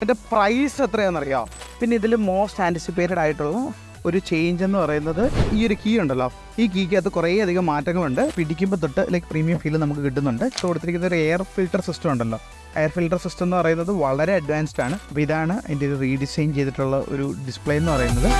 ഇതിന്റെ പ്രൈസ് എത്രയാണെന്നറിയോ? പിന്നെ ഇതിൽ മോസ്റ്റ് ആന്റിസിപ്പേറ്റഡ് ആയിട്ടുള്ള ഒരു ചേഞ്ച് എന്ന് പറയുന്നത് ഈ ഒരു കീ ഉണ്ടല്ലോ. ഈ കീക്കകത്ത് കുറേ അധികം മാറ്റങ്ങളുണ്ട്. പിടിക്കുമ്പോൾ തൊട്ട് ലൈക്ക് പ്രീമിയം ഫീൽ നമുക്ക് കിട്ടുന്നുണ്ട്. ഇപ്പോൾ കൊടുത്തിരിക്കുന്ന ഒരു എയർ ഫിൽട്ടർ സിസ്റ്റം ഉണ്ടല്ലോ. എയർ ഫിൽട്ടർ സിസ്റ്റം എന്ന് പറയുന്നത് വളരെ അഡ്വാൻസ്ഡ് ആണ്. അപ്പോൾ ഇതാണ് അതിന്റെ ഒരു റീഡിസൈൻ ചെയ്തിട്ടുള്ള ഒരു ഡിസ്പ്ലേ എന്ന് പറയുന്നത്.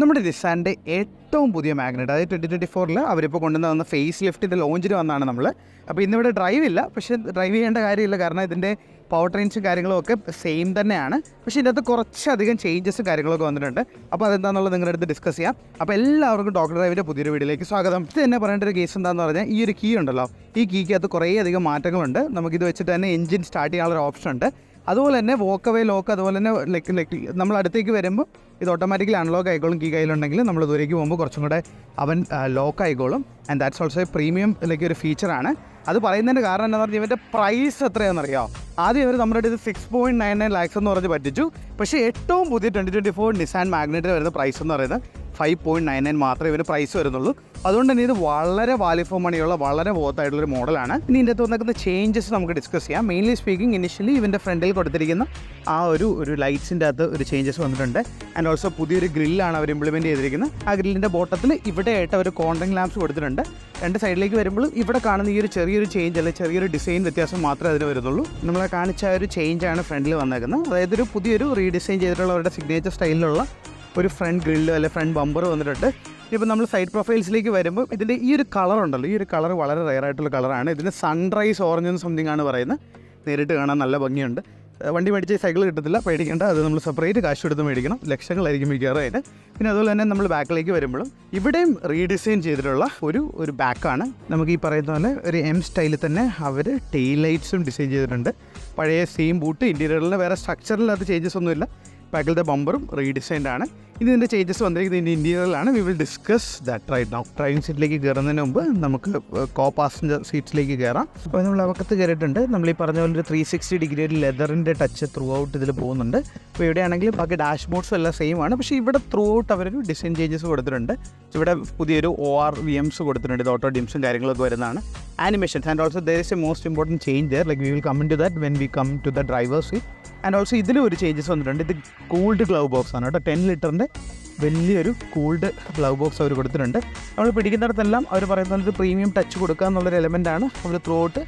നമ്മുടെ നിസാന്റെ ഏറ്റവും പുതിയ മാഗ്നറ്റ് അതായത് ട്വന്റി ട്വന്റി ഫോറിൽ അവരിപ്പോൾ കൊണ്ടുവന്ന വന്ന ഫേസ് ലിഫ്റ്റിന്റെ ലോഞ്ചിന് വന്നാണ് നമ്മൾ അപ്പോൾ ഇന്നിവിടെ ഡ്രൈവ് ഇല്ല പക്ഷേ ഡ്രൈവ് ചെയ്യേണ്ട കാര്യമില്ല. കാരണം ഇതിന്റെ പവർ ട്രെയിൻസും കാര്യങ്ങളും ഒക്കെ സെയിം തന്നെയാണ്. പക്ഷേ ഇതിനകത്ത് കുറച്ചധികം ചേഞ്ചസും കാര്യങ്ങളൊക്കെ വന്നിട്ടുണ്ട്. അപ്പോൾ അതെന്താണെന്നുള്ളത് നിങ്ങളുടെ അടുത്ത് ഡിസ്കസ് ചെയ്യാം. അപ്പോൾ എല്ലാവർക്കും ഡോക്ടർ ഡ്രൈവിന്റെ പുതിയൊരു വീഡിയോയിലേക്ക് സ്വാഗതം. ഇത് തന്നെ പറയേണ്ട ഒരു കേസ് എന്താണെന്ന് പറഞ്ഞാൽ ഈ ഒരു കീ ഉണ്ടല്ലോ. ഈ കീക്കകത്ത് കുറേ അധികം മാറ്റങ്ങളുണ്ട്. നമുക്കിത് വെച്ചിട്ട് തന്നെ എഞ്ചിൻ സ്റ്റാർട്ട് ചെയ്യാനുള്ള ഓപ്ഷൻ ഉണ്ട്. അതുപോലെ തന്നെ വോക്ക് അവേ ലോക്ക് അതുപോലെ തന്നെ ലൈക്ക് ലൈക്ക് നമ്മൾ അടുത്തേക്ക് വരുമ്പോൾ ഇത് ഓട്ടോമാറ്റിക്കലി അൺലോക്ക് ആയിക്കോളും കീ കയ്യിലുണ്ടെങ്കിൽ നമ്മൾ ദൂരേക്ക് പോകുമ്പോൾ കുറച്ചും കൂടെ അവൻ ലോക്ക് ആയിക്കോളും. And that's also a premium like ഒരു ഫീച്ചറാണ് അത് പറയുന്നതിന്റെ കാരണം എന്താണെന്ന് പറഞ്ഞാൽ ഇവന്റെ പ്രൈസ് എത്രയാണെന്നറിയോ? ആദ്യം ഇവർ നമ്മുടെ അടുത്ത് six point nine nine lakhs എന്ന് പറഞ്ഞ് പറ്റിച്ചു. പക്ഷേ ഏറ്റവും പുതിയ ട്വന്റി ട്വന്റി ഫോർ നിസാൻ മാഗ്നറ്റിന് വരുന്ന പ്രൈസ് എന്ന് പറയുന്നത് ഫൈവ് പോയിന്റ് നയൻ നയൻ മാത്രമേ ഇവർ പ്രൈസ് വരുന്നുള്ളൂ. അതുകൊണ്ട് തന്നെ ഇത് വളരെ വാല്യൂ ഫോർ മണിയുള്ള വളരെ ബോത്തായിട്ടുള്ളൊരു മോഡലാണ്. ഇനി ഇതിന്റെ അകത്ത് ചേഞ്ചസ് നമുക്ക് ഡിസ്കസ് ചെയ്യാം. മെയിൻലി സ്പീക്കിംഗ് ഇനിഷ്യലി ഇവന്റെ ഫ്രണ്ടിൽ കൊടുത്തിരിക്കുന്ന ആ ഒരു ഒരു ലൈറ്റ്സിന്റെ അകത്ത് ഒരു ചേഞ്ചസ് വന്നിട്ടുണ്ട്. ആൻഡ് ഓൾസോ പുതിയൊരു ഗ്രില്ലാണ് അവർ ഇംപ്ലിമെന്റ് ചെയ്തിരിക്കുന്നത്. ആ ഗ്രില്ലിന്റെ ബോട്ടത്തിൽ ഇവിടെയായിട്ട് അവർ കോണ്ടങ് ലാംപ്സ് കൊടുത്തിട്ടുണ്ട്. രണ്ട് സൈഡിലേക്ക് വരുമ്പോൾ ഇവിടെ കാണുന്ന ഈ ഒരു ചെറിയൊരു ചേഞ്ച് അല്ലെങ്കിൽ ചെറിയൊരു ഡിസൈൻ വ്യത്യാസം മാത്രമേ അതിന് വരുന്നുള്ളൂ. നമ്മളെ കാണിച്ച ഒരു ചേഞ്ചാണ് ഫ്രണ്ടിൽ വന്നേക്കുന്നത്. അതായത് ഒരു പുതിയൊരു റീഡിസൈൻ ചെയ്തിട്ടുള്ള അവരുടെ സിഗ്നേച്ചർ സ്റ്റൈലിലുള്ള ഒരു ഫ്രണ്ട് ഗ്രില്ല് അല്ലെ ഫ്രണ്ട് ബമ്പർ വന്നിട്ടുണ്ട്. ഇപ്പോൾ നമ്മൾ സൈഡ് പ്രൊഫൈൽസിലേക്ക് വരുമ്പോൾ ഇതിന്റെ ഈ ഒരു കളർ ഉണ്ടല്ലോ. ഈ ഒരു കളർ വളരെ റയർ ആയിട്ടുള്ള കളറാണ് ഇതിന് സൺറൈസ് ഓറഞ്ച് എന്ന് സംതിങ് ആണ് പറയുന്നത്. നേരിട്ട് കാണാൻ നല്ല ഭംഗിയുണ്ട്. വണ്ടി മേടിച്ച് സൈക്കിൾ കിട്ടത്തില്ല പേടിക്കേണ്ട. അത് നമ്മൾ സെപ്പറേറ്റ് കാശ് കൊടുത്ത് മേടിക്കണം. ലക്ഷങ്ങളായിരിക്കും മിക്കവാറും അതിന്. പിന്നെ അതുപോലെ തന്നെ നമ്മൾ ബാക്കിലേക്ക് വരുമ്പോഴും ഇവിടെയും റീഡിസൈൻ ചെയ്തിട്ടുള്ള ഒരു ഒരു ബാക്കാണ് നമുക്ക് ഈ പറയുന്ന പോലെ ഒരു എം സ്റ്റൈലിൽ തന്നെ അവർ ടെയിൽ ലൈറ്റ്സും ഡിസൈൻ ചെയ്തിട്ടുണ്ട്. പഴയ സെയിം ബൂട്ട് ഇന്റീരിയറിൽ വേറെ സ്ട്രക്ചറിൽ അത് ചേഞ്ചസ് ഒന്നുമില്ല. ബാക്കിലത്തെ ബമ്പറും റീഡിസൈൻഡ് ആണ്. ഇതിന്റെ ചേഞ്ചസ് വന്നിരിക്കുന്നത് ഇന്റീരിയറിലാണ് we will discuss that right now driving സീറ്റിലേക്ക് കയറുന്നതിന് മുമ്പ് നമുക്ക് കോ പാസഞ്ചർ സീറ്റിലേക്ക് കയറാം. അപ്പോൾ നമ്മൾ അവക്കത്ത് കയറിയിട്ടുണ്ട്. നമ്മൾ ഈ പറഞ്ഞ പോലെ ഒരു ത്രീ സിക്സ്റ്റി ഡിഗ്രി ഒരു ലെതറിന്റെ ടച്ച് ത്രൂ ഔട്ട് ഇതിൽ പോകുന്നുണ്ട്. അപ്പോൾ ഇവിടെയാണെങ്കിലും ബാക്കി ഡാഷ് ബോർഡ്സ് എല്ലാം സെയിം ആണ്. പക്ഷേ ഇവിടെ ത്രൂ ഔട്ട് അവരൊരു ഡിസൈൻ ചേഞ്ചസ് കൊടുത്തിട്ടുണ്ട്. ഇവിടെ പുതിയൊരു ഒ ആർ വി എംസ് കൊടുത്തിട്ടുണ്ട്. ഇത് ഓട്ടോ ഡിംസും കാര്യങ്ങളൊക്കെ വരുന്നതാണ്. Animations and also there is a most important change there like we will come to that when we come to the driver's seat and also ഇതിലും ഒരു ചേഞ്ചസ് വന്നിട്ടുണ്ട്. ഇത് കൂൾഡ് ഗ്ലൗ ബോക്സ് ആണ് കേട്ടോ. ടെൻ ലിറ്ററിന്റെ വലിയൊരു കൂൾഡ് ഗ്ലൗ ബോക്സ് അവർ കൊടുത്തിട്ടുണ്ട്. നമ്മൾ പിടിക്കുന്നിടത്തെല്ലാം അവർ പറയുന്നത് പ്രീമിയം ടച്ച് കൊടുക്കുക എന്നുള്ളൊരു എലമെന്റാണ് അവർ ത്രൂ ഔട്ട്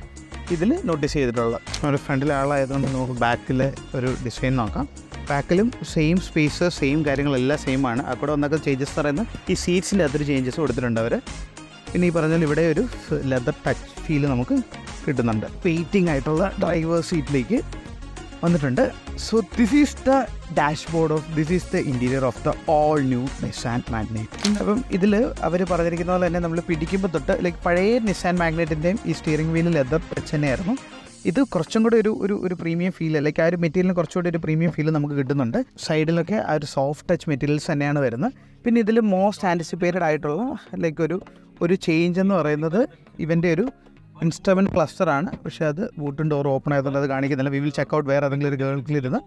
ഇതിൽ നോട്ടീസ് ചെയ്തിട്ടുള്ളത്. ഒരു ഫ്രണ്ടിലെ ആളായതുകൊണ്ട് നമുക്ക് ബാക്കിലെ ഒരു ഡിസൈൻ നോക്കാം. ബാക്കിലും സെയിം സ്പേസ് സെയിം കാര്യങ്ങളെല്ലാം സെയിം ആണ്. അവിടെ വന്നൊക്കെ ചേഞ്ചസ് പറയുന്നത് ഈ സീറ്റ്സിന്റെ അകത്തൊരു ചേഞ്ചസ് കൊടുത്തിട്ടുണ്ട് അവർ പിന്നെ ഈ പറഞ്ഞാൽ ഇവിടെ ഒരു ലെതർ ടച്ച് ഫീൽ നമുക്ക് കിട്ടുന്നുണ്ട്. വെയിറ്റിംഗ് ആയിട്ടുള്ള ഡ്രൈവർ സീറ്റിലേക്ക് വന്നിട്ടുണ്ട്. So this is the dashboard of this is the interior of the all new Nissan Magnite അപ്പം ഇതിൽ അവർ പറഞ്ഞിരിക്കുന്ന പോലെ തന്നെ നമ്മൾ പിടിക്കുമ്പോൾ തൊട്ട് ലൈക്ക് പഴയ നിസാൻ മാഗ്നേറ്റിന്റെയും ഈ സ്റ്റിയറിംഗ് വീലിൽ ലെതർ ടച്ച് തന്നെയായിരുന്നു ഇത് കുറച്ചും കൂടെ ഒരു ഒരു ഒരു പ്രീമിയം ഫീൽ ലൈക്ക് ആ ഒരു മെറ്റീരിയലിന് കുറച്ചുകൂടി ഒരു പ്രീമിയം ഫീൽ നമുക്ക് കിട്ടുന്നുണ്ട്. സൈഡിലൊക്കെ ആ ഒരു സോഫ്റ്റ് ടച്ച് മെറ്റീരിയൽസ് തന്നെയാണ് വരുന്നത്. പിന്നെ ഇതിൽ മോസ്റ്റ് ആന്റിസിപ്പേറ്റഡ് ആയിട്ടുള്ള ലൈക്ക് ഒരു ഒരു ചേഞ്ച് എന്ന് പറയുന്നത് ഇവന്റെ ഒരു ഇൻസ്ട്രുമെന്റ് ക്ലസ്റ്റർ ആണ് പക്ഷേ അത് ബൂട്ടും ഡോർ ഓപ്പൺ ആയതുകൊണ്ട് അത് കാണിക്കുന്നില്ല. വി വിൽ ചെക്ക് ഔട്ട് വേറെ ഏതെങ്കിലും ഒരു ഗേൾക്കിലിരുന്ന്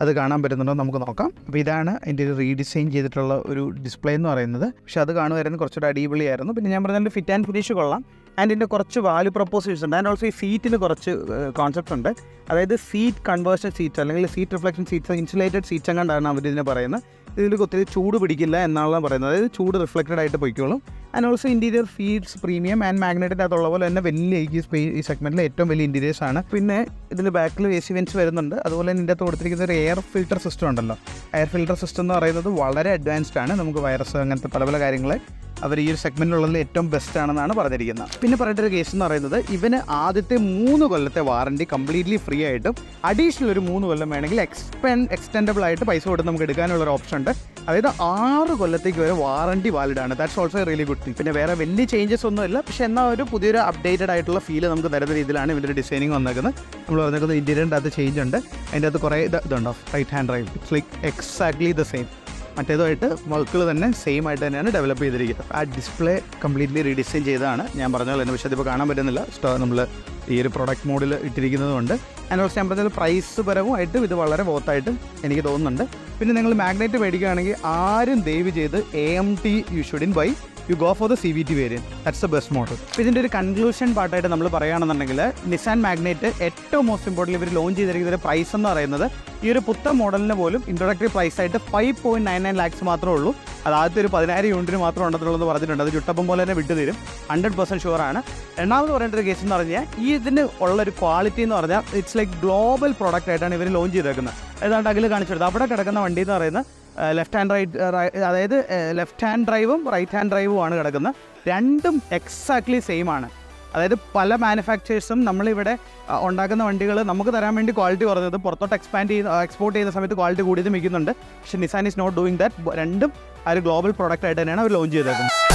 അത് കാണാൻ പറ്റുന്നുണ്ടോ നമുക്ക് നോക്കാം. അപ്പോൾ ഇതാണ് അതിന്റെ ഒരു റീഡിസൈൻ ചെയ്തിട്ടുള്ള ഒരു ഡിസ്പ്ലേ എന്ന് പറയുന്നത്. പക്ഷേ അത് കാണുമായിരുന്നു കുറച്ചുകൂടെ അടിപൊളിയായിരുന്നു. പിന്നെ ഞാൻ പറഞ്ഞതിന്റെ ഫിറ്റ് ആൻഡ് ഫിനിഷ് കൊള്ളാം. ആൻഡ് ഇതിന്റെ കുറച്ച് വാല്യൂ പ്രപ്പോസേഷൻസ് ഉണ്ട്. ആൻഡ് ഓൾസോ ഈ സീറ്റിന് കുറച്ച് കോൺസെപ്റ്റ് ഉണ്ട്. അതായത് സീറ്റ് കൺവേർഷൻ സീറ്റ് അല്ലെങ്കിൽ seat reflection seats insulated seats എങ്ങാണ്ടാണ് അവർ ഇതിനെ പറയുന്നത്. ഇതിൽ ഒത്തിരി ചൂട് പിടിക്കില്ല എന്നാണ് പറയുന്നത്. അതായത് ചൂട് റിഫ്ലക്റ്റഡ് ആയിട്ട് പൊയ്ക്കോളും. And also interior feels premium and മാഗ്നറ്റിന്റെ അകത്തുള്ള പോലെ തന്നെ വലിയ ഈ സ്പേ ഈ സെഗ്മെന്റിലെ ഏറ്റവും വലിയ ഇന്റീരിയേഴ്സ് ആണ്. പിന്നെ ഇതിൽ ബാക്കിൽ സി വെൻസ് വരുന്നുണ്ട്. അതുപോലെ ഇതിന്റെ അകത്ത് കൊടുത്തിരിക്കുന്ന ഒരു എയർ ഫിൽട്ടർ സിസ്റ്റം ഉണ്ടല്ലോ. എയർ ഫിൽട്ടർ സിസ്റ്റം എന്ന് പറയുന്നത് വളരെ അഡ്വാൻസ്ഡ് ആണ്. നമുക്ക് വൈറസ് അങ്ങനത്തെ പല പല കാര്യങ്ങളെ അവർ ഈ ഒരു സെഗ്മെന്റിലുള്ളതിൽ ഏറ്റവും ബെസ്റ്റ് ആണെന്നാണ് പറഞ്ഞിരിക്കുന്നത്. പിന്നെ പറയേണ്ട ഒരു കേസ് എന്ന് പറയുന്നത് ഇവന് ആദ്യത്തെ മൂന്ന് കൊല്ലത്തെ വാറണ്ടി കംപ്ലീറ്റ്ലി ഫ്രീ ആയിട്ടും അഡീഷണൽ ഒരു മൂന്ന് കൊല്ലം വേണമെങ്കിൽ എക്സ്പെൻ എക്സ്റ്റെൻഡബിൾ ആയിട്ട് പൈസ കൊടുത്ത് നമുക്ക് എടുക്കാനുള്ള ഒരു ഓപ്ഷൻ ഉണ്ട്. അതായത് ആറ് കൊല്ലത്തേക്ക് വരെ വാറണ്ടി വാലിഡ് ആണ്. That's also really good thing പിന്നെ വേറെ വലിയ ചേഞ്ചസ് ഒന്നും ഇല്ല. പക്ഷേ എന്നാൽ ഒരു പുതിയൊരു അപ്ഡേറ്റഡ് ആയിട്ടുള്ള ഫീൽ നമുക്ക് തരുന്ന രീതിയിലാണ് ഇവരുടെ ഡിസൈനിങ് വന്നേക്കുന്നത്. നമ്മൾ പറഞ്ഞേക്കുന്നത് ഇന്റീരിയറിന്റെ അത് ചേഞ്ച് ഉണ്ട്. അതിന്റെ അകത്ത് കുറേ ഇത് ഇതുണ്ടോ? Right hand drive it's like exactly the same മറ്റേതുമായിട്ട് വർക്കുകൾ തന്നെ സെയിം ആയിട്ട് തന്നെയാണ് ഡെവലപ്പ് ചെയ്തിരിക്കുന്നത്. ആ ഡിസ്പ്ലേ കംപ്ലീറ്റ്ലി റീഡിസൈൻ ചെയ്തതാണ്. ഞാൻ പറഞ്ഞ പോലെ തന്നെ പക്ഷേ അതിപ്പോൾ കാണാൻ പറ്റുന്നില്ല. നമ്മൾ ഈ ഒരു പ്രൊഡക്റ്റ് മോഡിൽ ഇട്ടിരിക്കുന്നതുകൊണ്ട് ആൻഡ് ഓൾസോ ഞാൻ പറഞ്ഞത് പ്രൈസ് പരവുമായിട്ടും ഇത് വളരെ ബോത്തായിട്ട് എനിക്ക് തോന്നുന്നുണ്ട്. പിന്നെ നിങ്ങൾ മാഗ്നറ്റ് മേടിക്കുകയാണെങ്കിൽ ആരും ദയവ് ചെയ്ത് A M T you shouldn't buy you go for the C V T variant that's the best model അപ്പോൾ ഇതിന്റെ ഒരു കൺക്ലൂഷൻ പാർട്ടായിട്ട് നമ്മൾ പറയുകയാണെന്നുണ്ടെങ്കിൽ നിസാൻ മാഗ്നേറ്റ് ഏറ്റവും മോസ്റ്റ് ഇമ്പോർട്ടന്റ് ഇവർ ലോഞ്ച് ചെയ്തിരിക്കുന്ന ഒരു പ്രൈസ് എന്ന് പറയുന്നത് ഈ ഒരു പുത്തൻ മോഡലിന് പോലും ഇൻട്രൊഡക്ടറി പ്രൈസ് ആയിട്ട് five point nine nine lakhs മാത്രമേ ഉള്ളൂ. അത് ആദ്യത്തെ ഒരു പതിനായിരം യൂണിറ്റിന് മാത്രം ഉണ്ടെന്നുള്ളത് പറഞ്ഞിട്ടുണ്ട്. അത് ചുട്ടപ്പം പോലെ തന്നെ വിട്ടു തരും ഹൺഡ്രഡ് പെർസെന്റ് ഷുവറാണ് രണ്ടാമത് പറയേണ്ട ഒരു കേസ് എന്ന് പറഞ്ഞാൽ ഈ ഇതിന് ഉള്ളൊരു ക്വാളിറ്റി എന്ന് പറഞ്ഞാൽ ഇറ്റ്സ് ലൈക്ക് ഗ്ലോബൽ പ്രോഡക്റ്റ് ആയിട്ടാണ് ഇവർ ലോഞ്ച് ചെയ്തേക്കുന്നത്. ഏതാണ്ട് അകൽ കാണിച്ചെടുത്തത് അവിടെ കിടക്കുന്ന വണ്ടി എന്ന് പറയുന്നത് ലെഫ്റ്റ് ഹാൻഡ് റൈറ്റ് അതായത് ലെഫ്റ്റ് ഹാൻഡ് ഡ്രൈവും റൈറ്റ് ഹാൻഡ് ഡ്രൈവും ആണ് കിടക്കുന്നത്. രണ്ടും എക്സാക്ട്ലി സെയിം ആണ്. അതായത് പല മാനുഫാക്ചേഴ്സും നമ്മളിവിടെ ഉണ്ടാക്കുന്ന വണ്ടികൾ നമുക്ക് തരാൻ വേണ്ടി ക്വാളിറ്റി കുറഞ്ഞത് പുറത്തോട്ട് എക്സ്പാൻഡ് ചെയ്ത് എക്സ്പോർട്ട് ചെയ്യുന്ന സമയത്ത് ക്വാളിറ്റി കൂടിയത് മിക്കുന്നുണ്ട്. പക്ഷേ Nissan is not doing that രണ്ടും ആ ഒരു ഗ്ലോബൽ പ്രോഡക്റ്റ് ആയിട്ട് തന്നെയാണ് അവർ ലോഞ്ച് ചെയ്തേക്കുന്നത്.